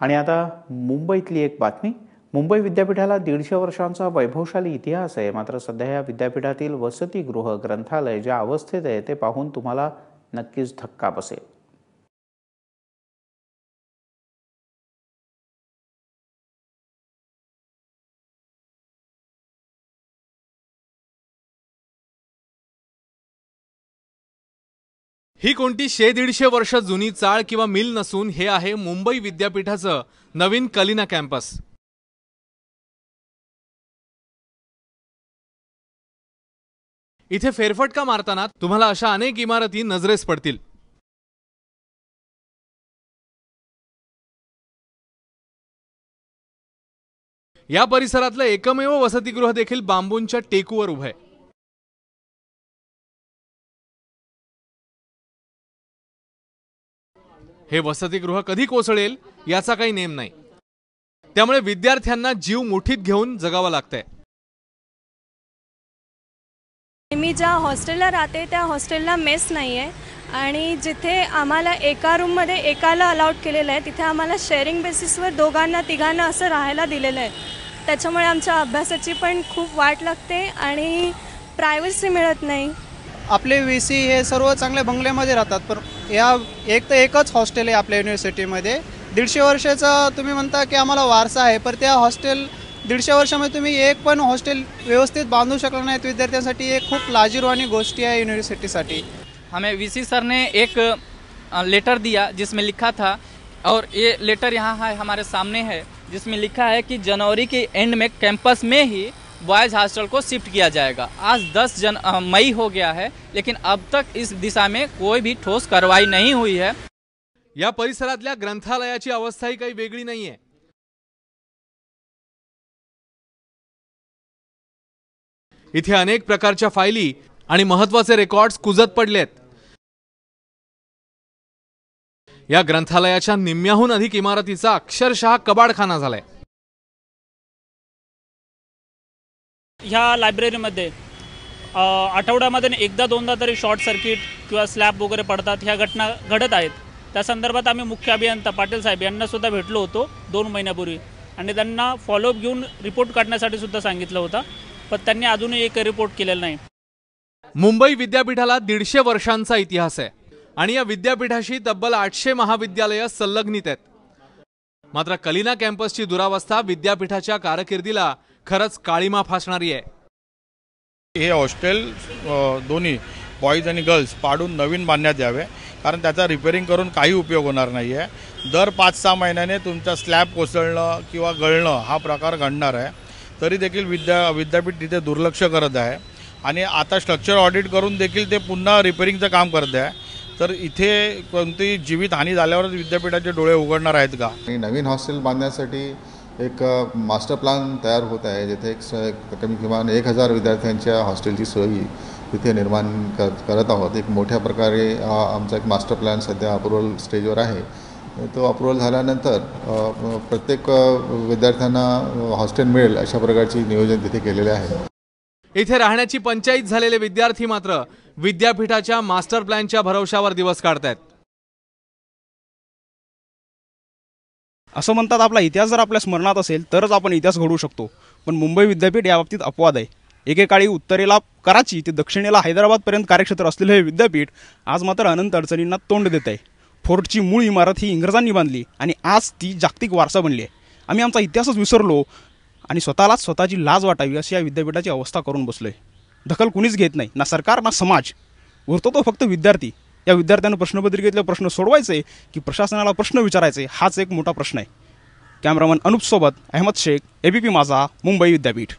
आणि आता मुंबईतली एक बातमी. मुंबई विद्यापीठाला दीडशे वर्षांचा वैभवशाली इतिहास आहे. मात्र सध्या या विद्यापीठातील वसतिगृह ग्रंथालय ज्या अवस्थेत आहे ते पाहून तुम्हाला नक्कीच धक्का बसेल. ही कोणती शे दीडशे वर्ष जुनी चाळ किंवा मिल नसून हे आहे मुंबई विद्यापीठाचं नवीन कलिना कॅम्पस. इथे फेरफटका मारताना तुम्हाला अशा अनेक इमारती नजरेस पडतील. या परिसरातलं एकमेव वसतिगृह देखील बांबूंच्या टेकूवर उभं आहे. हे वसतिगृह कधी कोसळेल याचा काही नेम नाही. त्यामुळे विद्यार्थ्यांना जीव मुठीत घेऊन जगावं लागतंय. मी ज्या हॉस्टेलला राहते त्या हॉस्टेलला मेस नाही आहे आणि जिथे आम्हाला एका रूममध्ये एकाला अलाउड केलेलं आहे तिथे आम्हाला शेअरिंग बेसिसवर दोघांना तिघांना असं राहायला दिलेलं आहे. त्याच्यामुळे आमच्या अभ्यासाची पण खूप वाट लागते आणि प्रायव्हसी मिळत नाही. आपले व्ही सी हे सर्व चांगल्या बंगल्यामध्ये राहतात पण या एक तर एकच हॉस्टेल आहे आपल्या युनिव्हर्सिटीमध्ये दीडशे वर्षाचा तुम्ही म्हणता की आम्हाला वारसा आहे पर त्या हॉस्टेल दीडशे वर्षामध्ये तुम्ही एक पण हॉस्टेल व्यवस्थित बांधू शकला नाहीत. विद्यार्थ्यांसाठी एक खूप लाजीरवाणी गोष्टी आहे युनिव्हर्सिटीसाठी हमें वीसी सर ने एक लेटर दिया जिसमें लिखा था और ये लेटर यहाँ है हमारे सामने है जिसमें लिखा है कि जनवरी के एंड में कैंपस में ही बॉयज़ हॉस्टल को शिफ्ट किया जाएगा। आज 10 जन मई हो गया है लेकिन अब तक इस दिशा में कोई भी ठोस कार्रवाई नहीं हुई है। या परिसरातल्या ग्रंथालयाची अवस्थाही काही वेगळी नाहीये इथे अनेक प्रकारच्या फायली आणि महत्त्वाचे रेकॉर्ड्स कुजत पडलेत. या ग्रंथालयाच्या निम्म्याहून अधिक इमारतीचा अक्षरशः कबाडखाना झालाय. ह्या लायब्ररीमध्ये आठवड्यामध्ये एकदा दोनदा तरी शॉर्ट सर्किट किंवा स्लॅब वगैरे पडतात ह्या घटना घडत आहेत. त्या संदर्भात आम्ही मुख्य अभियंता पाटील साहेब यांनासुद्धा भेटलो होतो दोन महिन्यापूर्वी. आणि त्यांना फॉलोअप घेऊन रिपोर्ट काढण्यासाठी सुद्धा सांगितलं होतं पण त्यांनी अजूनही एक रिपोर्ट केलेला नाही. मुंबई विद्यापीठाला दीडशे वर्षांचा इतिहास आहे आणि या विद्यापीठाशी तब्बल आठशे महाविद्यालयं संलग्नित आहेत. मात्र कलिना कॅम्पसची दुरावस्था विद्यापीठाच्या कारकिर्दीला खरंच काळीमा फासणारी आहे. हे हॉस्टेल दोन्ही बॉईज आणि गर्ल्स पाडून नवीन बांधण्यात यावे. कारण त्याचा रिपेअरिंग करून काही उपयोग होणार नाही आहे दर पाच सहा महिन्याने तुमचा स्लॅब कोसळणं किंवा गळणं हा प्रकार घडणार आहे. तरी देखील विद्या विद्यापीठ तिथे दुर्लक्ष करत आहे. आणि आता स्ट्रक्चर ऑडिट करून देखील ते पुन्हा रिपेअरिंगचं काम करत आहे. तर इथे कोणतीही जीवितहानी झाल्यावरच विद्यापीठाचे डोळे उघडणार आहेत का? नवीन हॉस्टेल बांधण्यासाठी एक मास्टर प्लॅन तयार होत आहे जिथे एक स- कमी किमान एक हजार विद्यार्थ्यांच्या हॉस्टेलची सोयी तिथे निर्माण कर करत आहोत. एक मोठ्या प्रकारे आमचा एक मास्टर प्लॅन सध्या अप्रुव्हल स्टेजवर आहे. तो अप्रुव्हल झाल्यानंतर प्रत्येक विद्यार्थ्यांना हॉस्टेल मिळेल अशा प्रकारची नियोजन तिथे केलेले आहे. इथे राहण्याची पंचायत झालेले विद्यार्थी मात्र विद्यापीठाच्या मास्टर प्लॅनच्या भरवशावर दिवस काढतायत. असं म्हणतात आपला इतिहास जर आपल्या स्मरणात असेल तरच आपण इतिहास घडवू शकतो. पण मुंबई विद्यापीठ याबाबतीत अपवाद आहे. एकेकाळी उत्तरेला कराची ते दक्षिणेला हैदराबादपर्यंत कार्यक्षेत्र असलेलं हे विद्यापीठ आज मात्र अनंत अडचणींना तोंड देत आहे. फोर्टची मूळ इमारत ही इंग्रजांनी बांधली आणि आज ती जागतिक वारसा बनली आहे. आम्ही आमचा इतिहासच विसरलो आणि स्वतःलाच स्वतःची लाज वाटावी अशी या विद्यापीठाची अवस्था करून बसलोय. दखल कुणीच घेत नाही ना सरकार ना समाज. उरतो तो फक्त विद्यार्थी. या विद्यार्थ्यांना प्रश्नपत्रिकेतले प्रश्न सोडवायचे की प्रशासनाला प्रश्न विचारायचे हाच एक मोठा प्रश्न आहे. कॅमेरामन अनुपसोबत अहमद शेख एबीपी माझा मुंबई विद्यापीठ.